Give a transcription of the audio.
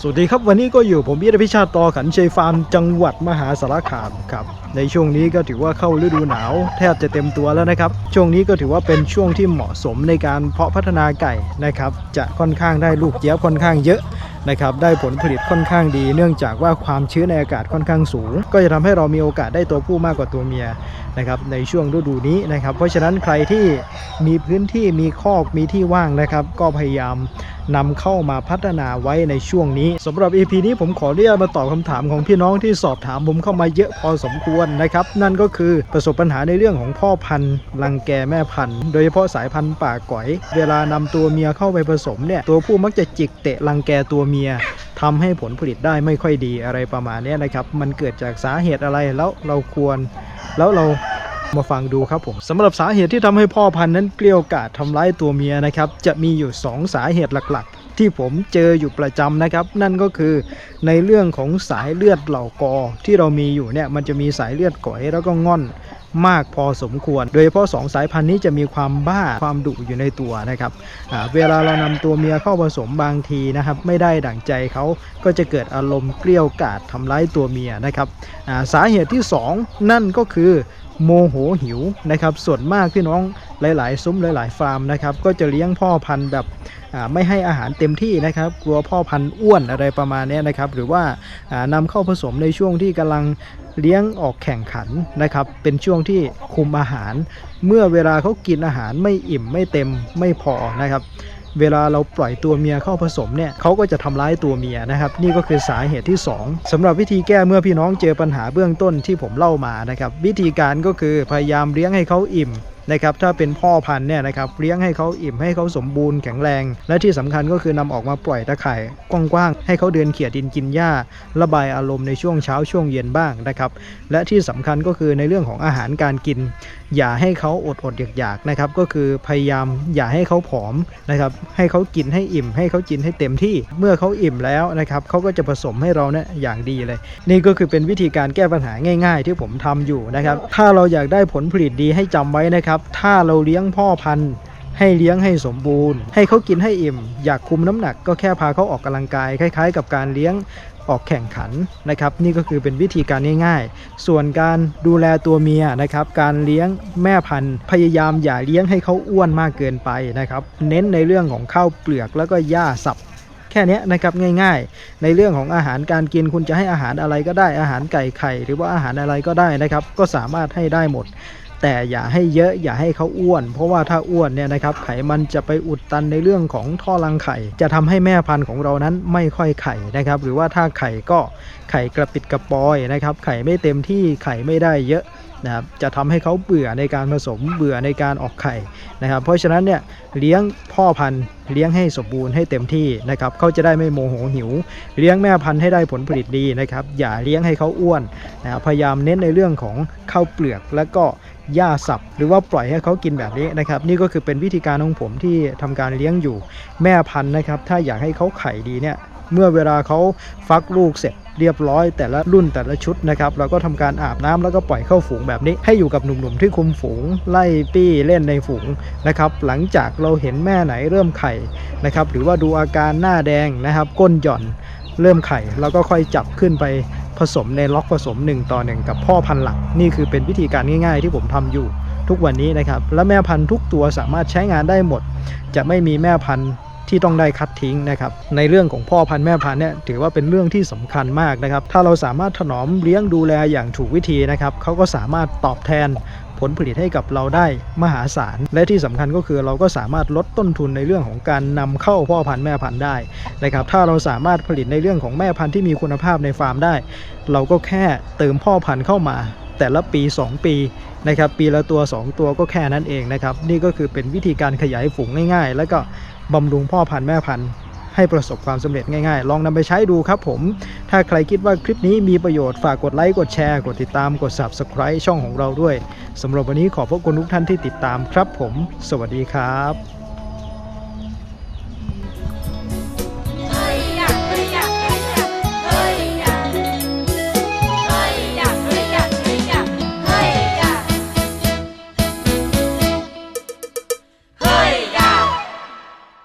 สวัสดีครับวันนี้ก็อยู่ผมวิทยพิชาติต่อขันชัยฟาร์มจังหวัดมหาสารคามครับในช่วงนี้ก็ถือว่าเข้าฤดูหนาวแทบจะเต็มตัวแล้วนะครับ ช่วงนี้ก็ถือว่าเป็นช่วงที่เหมาะสมในการเพาะพัฒนาไก่นะครับ จะค่อนข้างได้ลูกเจี๊ยบค่อนข้างเยอะนะครับได้ผลผลิตค่อนข้างดี เนื่องจากว่าความชื้นในอากาศค่อนข้างสูง ก็จะทำให้เรามีโอกาสได้ตัวผู้มากกว่าตัวเมีย นะครับในช่วงฤดูนี้นะครับ เพราะฉะนั้นใครที่มีพื้นที่มีคอกมีที่ว่างนะครับ ก็พยายามนำเข้ามาพัฒนาไว้ในช่วงนี้สำหรับ EP นี้ผมขอเรียกมาตอบคำถามของพี่น้องที่สอบถามผมเข้ามาเยอะพอสมควรนะครับ นั่นก็คือประสบปัญหาในเรื่องของพ่อพันธุ์รังแกแม่พันธุ์โดยเฉพาะสายพันธุ์ป่าก๋อย เวลานำตัวเมียเข้าไปผสมเนี่ยตัวผู้มักจะจิกเตะรังแกตัวเมีย ทำให้ผลผลิตได้ไม่ค่อยดีอะไรประมาณนี้นะครับ มันเกิดจากสาเหตุอะไรแล้วเราควร แล้วเรามาฟังดูครับผมสำหรับสาเหตุที่ทำให้พ่อพันธุ์นั้นเกลี้ยวกล่อดทำร้ายตัวเมียนะครับ จะมีอยู่ 2 สาเหตุหลักๆ ที่ผมเจออยู่ประจำนะครับ นั่นก็คือในเรื่องของสายเลือดเหล่ากอที่เรามีอยู่เนี่ยมันจะมีสายเลือดก๋อยแล้วก็ง่อน มากพอสมควร โดยเฉพาะ 2 สายพันธุ์นี้จะมีความบ้าความดุอยู่ในตัวนะครับเวลาเรานำตัวเมียเข้าผสมบางทีนะครับไม่ได้ดั่งใจเขาก็จะเกิดอารมณ์เกลี้ยวกล่อดทำร้ายตัวเมียนะครับสาเหตุที่ 2 นั่นก็คือโมโหหิวนะครับส่วนมากพี่น้องหลาย ๆ ซุ้มหลาย ๆ ฟาร์มนะครับก็จะเลี้ยงพ่อพันธุ์แบบ ไม่ให้อาหารเต็มที่นะครับ กลัวพ่อพันธุ์อ้วนอะไรประมาณนี้นะครับ หรือว่าอ่านำเข้าผสมในช่วงที่กำลังเลี้ยงออกแข่งขันนะครับ เป็นช่วงที่คุมอาหาร เมื่อเวลาเขากินอาหารไม่อิ่มไม่เต็มไม่พอนะครับเวลาเราปล่อยตัวเมียเข้าผสมเนี่ยเขาก็จะทำร้ายตัวเมียนะครับ นี่ก็คือสาเหตุที่ 2สำหรับวิธีแก้เมื่อพี่น้องเจอปัญหาเบื้องต้นที่ผมเล่ามานะครับ วิธีการก็คือพยายามเลี้ยงให้เขาอิ่ม นะครับถ้าเป็นพ่อพันธุ์เนี่ยนะครับเลี้ยงให้เขาอิ่มให้เขาสมบูรณ์แข็งแรง และที่สำคัญก็คือนำออกมาปล่อยตะข่ายกว้างๆให้เขาเดินเขี่ยดินกินหญ้า ระบายอารมณ์ในช่วงเช้าช่วงเย็นบ้างนะครับและที่สำคัญก็คือในเรื่องของอาหารการกิน อย่าให้เขาอดอดอยากอยากๆนะครับก็คือพยายามอย่าให้เขาผอมนะครับให้เขากินให้อิ่ม ให้เขากินให้เต็มที่เมื่อเขาอิ่มแล้วนะครับเขาก็จะผสมให้เราเนี่ยอย่างดีเลย นี่ก็คือเป็นวิธีการแก้ปัญหาง่าย ๆ ที่ผมทำอยู่นะครับถ้าเราอยากได้ผลผลิตดีให้จำไว้นะครับถ้าเราเลี้ยงพ่อพันธุ์ให้เลี้ยงให้สมบูรณ์ ให้เขากินให้อิ่ม อยากคุมน้ำหนักก็แค่พาเขาออกกำลังกาย คล้าย ๆ กับการเลี้ยงออกแข่งขันนะครับ นี่ก็คือเป็นวิธีการง่ายๆ ส่วนการดูแลตัวเมียนะครับ การเลี้ยงแม่พันธุ์ พยายามอย่าเลี้ยงให้เขาอ้วนมากเกินไปนะครับ เน้นในเรื่องของข้าวเปลือกแล้วก็หญ้าสับแค่นี้นะครับง่ายๆ ในเรื่องของอาหารการกินคุณจะให้อาหารอะไรก็ได้อาหารไก่ไข่ หรือว่าอาหารอะไรก็ได้นะครับ ก็สามารถให้ได้หมด แต่อย่าให้เยอะอย่าให้เขาอ้วน เพราะว่าถ้าอ้วนเนี่ยนะครับไขมันจะไปอุดตันในเรื่องของท่อรังไข่ จะทำให้แม่พันธุ์ของเรานั้นไม่ค่อยไข่นะครับ หรือว่าถ้าไข่ก็ไข่กระปิดกระปอยนะครับ ไข่ไม่เต็มที่ไข่ไม่ได้เยอะนะครับจะทำให้เขาเบื่อในการผสมเบื่อในการออกไข่นะครับ เพราะฉะนั้นเนี่ยเลี้ยงพ่อพันธุ์เลี้ยงให้สมบูรณ์ให้เต็มที่นะครับเขาจะได้ไม่โมโหหิว เลี้ยงแม่พันธุ์ให้ได้ผลผลิตดีนะครับ อย่าเลี้ยงให้เขาอ้วนนะครับพยายามเน้นในเรื่องของข้าวเปลือกแล้วก็ หญ้าสับ หรือว่าปล่อยให้เขากินแบบนี้นะครับ นี่ก็คือเป็นวิธีการของผมที่ทำการเลี้ยงอยู่แม่พันธุ์นะครับ ถ้าอยากให้เขาไข่ดีเนี่ยเมื่อเวลาเขาฟักลูกเสร็จเรียบร้อยแต่ละรุ่นแต่ละชุดนะครับเราก็ทำการอาบน้ำแล้วก็ปล่อยเข้าฝูงแบบนี้ ให้อยู่กับหนุ่มๆที่คุมฝูง ไล่ปี้เล่นในฝูงนะครับหลังจากเราเห็นแม่ไหนเริ่มไข่นะครับหรือว่าดูอาการหน้าแดงนะครับ ก้นหย่อนเริ่มไข่เราก็ค่อยจับขึ้นไป ผสมในล็อกผสม 1 ต่อ 1 กับพ่อพันธุ์หลัก นี่คือเป็นวิธีการง่ายๆ ที่ผมทำอยู่ทุกวันนี้นะครับ และแม่พันธุ์ทุกตัวสามารถใช้งานได้หมด จะไม่มีแม่พันธุ์ ที่ต้องได้คัดทิ้งนะครับ ในเรื่องของพ่อพันธุ์แม่พันธุ์เนี่ยถือว่าเป็นเรื่องที่สำคัญมากนะครับ ถ้าเราสามารถถนอมเลี้ยงดูแลอย่างถูกวิธีนะครับเขาก็สามารถตอบแทนผลผลิตให้กับเราได้มหาศาล และที่สำคัญก็คือเราก็สามารถลดต้นทุนในเรื่องของการนำเข้าพ่อพันธุ์แม่พันธุ์ได้นะครับ ถ้าเราสามารถผลิตในเรื่องของแม่พันธุ์ที่มีคุณภาพในฟาร์มได้ เราก็แค่เติมพ่อพันธุ์เข้ามา แต่ละปี 2 ปีนะครับ ปีละตัว 2 ตัวก็แค่นั้นเองนะครับ นี่ก็คือเป็นวิธีการขยายฝูงง่าย ๆ แล้วก็ บำรุงพ่อพันธุ์แม่พันธุ์ให้ประสบความสำเร็จง่ายๆ ลองนำไปใช้ดูครับผม ถ้าใครคิดว่าคลิปนี้มีประโยชน์ ฝากกดไลค์ กดแชร์ กดติดตาม กด subscribe ช่องของเราด้วยสำหรับวันนี้ขอบพระคุณทุกท่านที่ติดตามครับผม สวัสดีครับ